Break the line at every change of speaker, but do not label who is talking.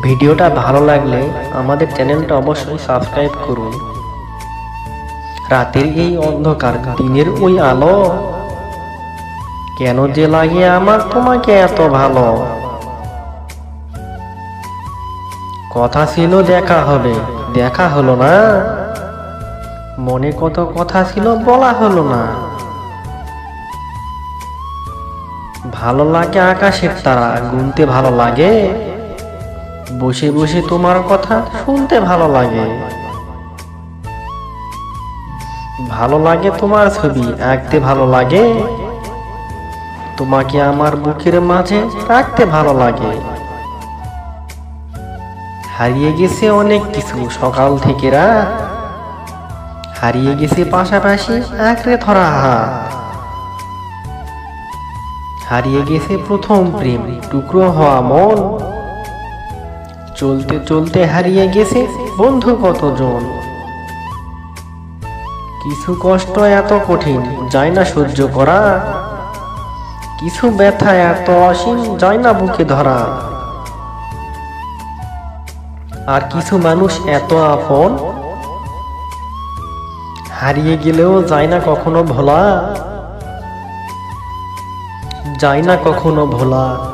ভিডিওটা ভালো লাগলে আমাদের চ্যানেলটা অবশ্যই সাবস্ক্রাইব করুন। রাতের এই অন্ধকার, দিনের ওই আলো। কেন যে লাগে আমার তোমাকে এত ভালো? কথা ছিল দেখা হবে, দেখা হলো না। মনে কত কথা ছিল বলা হলো না। ভালো লাগে আকাশের তারা, গুনতে ভালো লাগে। বসে বসে তোমার কথা শুনতে ভালো লাগে। ভালো লাগে তোমার ছবি, আঁকতে ভালো লাগে। তোমাকে আমার বুকের মাঝে রাখতে ভালো লাগে। হারিয়ে গেছে অনেক কিছু সকাল থেকে রাত। হারিয়ে গেছে পাশাপাশি আঁকড়ে ধরা হাত। হারিয়ে গেছে প্রথম প্রেম, টুকরো হওয়া মন। চলতে চলতে হারিয়ে গেছে বন্ধু কতজন? কিছু কষ্ট এত কঠিন, যায় না সহ্য করা। কিছু ব্যথা এত অসীম, যায় না বুকে ধরা। আর কিছু মানুষ এত আপন, হারিয়ে গেলেও যায় না কখনো ভোলা। যায় না কখনো ভোলা।